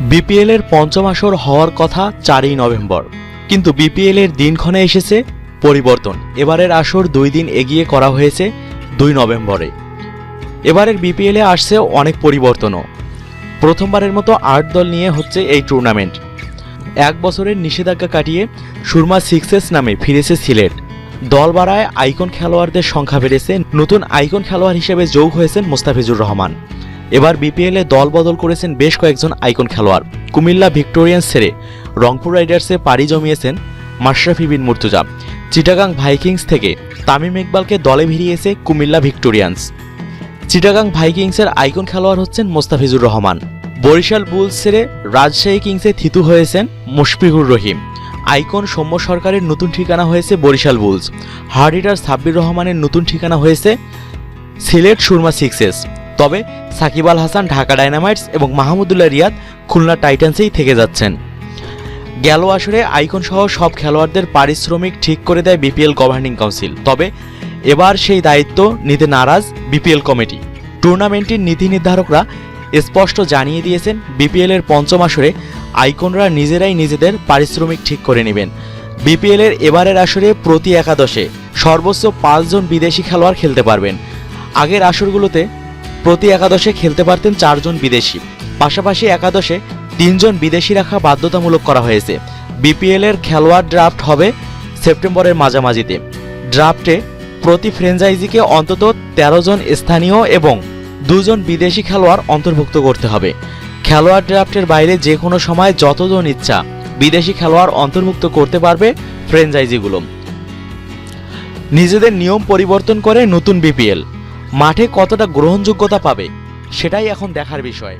BPL এর পঞ্চম আসর হওয়ার কথা চারই নভেম্বর। কিন্তু বিপিএল এর দিনক্ষণে এসেছে পরিবর্তন। এবারের আসর দুই দিন এগিয়ে করা হয়েছে দুই নভেম্বরে। এবারের বিপিএলে আসছে অনেক পরিবর্তনও। প্রথমবারের মতো আট দল নিয়ে হচ্ছে এই টুর্নামেন্ট এক বছরের নিষেধাজ্ঞা কাটিয়ে সুরমা সিক্সেস নামে ফিরেছে সিলেট। দল বাড়ায় আইকন খেলোয়াড়দের সংখ্যা বেড়েছে। নতুন আইকন খেলোয়াড় হিসেবে যোগ হয়েছেন মোস্তাফিজুর রহমান। এবার বিপিএলে দল বদল করেছেন বেশ কয়েকজন আইকন খেলোয়াড়। কুমিল্লা ভিক্টোরিয়ান্স ছেড়ে রংপুর রাইডার্সে পাড়ি জমিয়েছেন মাশরাফি বিন মুর্তুজা। চিটাগাং ভাইকিংস থেকে তামিম ইকবালকে দলে ভিড়িয়েছে কুমিল্লা ভিক্টোরিয়ান্স। চিটাগাং ভাইকিংসের আইকন খেলোয়াড় হচ্ছেন মোস্তাফিজুর রহমান। বরিশাল বুলস ছেড়ে রাজশাহী কিংসে থিতু হয়েছেন মুশফিকুর রহিম। আইকন সৌম্য সরকারের নতুন ঠিকানা হয়েছে Barishal Bulls. Hard hitter Sabbir রহমানের নতুন ঠিকানা হয়েছে সিলেট সুরমা সিক্সেস। তবে সাকিব আল হাসান, ঢাকা ডাইনামাইটস এবং মাহমুদুল্লাহ রিয়াদ খুলনা টাইটান্সেই থেকে যাচ্ছেন। গেল আসরে আইকন সহ সব খেলোয়াড়দের পারিশ্রমিক ঠিক করে দেয় বিপিএল গভর্নিং কাউন্সিল। তবে এবার সেই দায়িত্ব নিতে নারাজ বিপিএল কমিটি। টুর্নামেন্টের নীতি নির্ধারকরা স্পষ্ট জানিয়ে দিয়েছেন, বিপিএল এর পঞ্চম আসরে আইকনরা নিজেরাই নিজেদের পারিশ্রমিক ঠিক করে নেবেন। বিপিএল এর এবারের আসরে প্রতি একাদশে সর্বোচ্চ পাঁচজন বিদেশি খেলোয়াড় খেলতে পারবেন। আগের আসরগুলোতে প্রতি একাদশে খেলতে পারতেন চারজন বিদেশি। পাশাপাশি একাদশে তিনজন বিদেশি রাখা বাধ্যতামূলক করা হয়েছে। বিপিএল এর খেলোয়াড় ড্রাফট হবে সেপ্টেম্বরের মাঝামাঝিতে। ড্রাফটে প্রতি ফ্র্যাঞ্চাইজিকে অন্তত তেরো জন স্থানীয় এবং দুজন বিদেশি খেলোয়াড় অন্তর্ভুক্ত করতে হবে। খেলোয়াড় ড্রাফটের বাইরে যে কোনো সময় যতজন ইচ্ছা বিদেশি খেলোয়াড় অন্তর্ভুক্ত করতে পারবে ফ্র্যাঞ্চাইজিগুলো। নিজেদের নিয়ম পরিবর্তন করে নতুন বিপিএল। মাঠে কতটা গ্রহণযোগ্যতা পাবে সেটাই এখন দেখার বিষয়।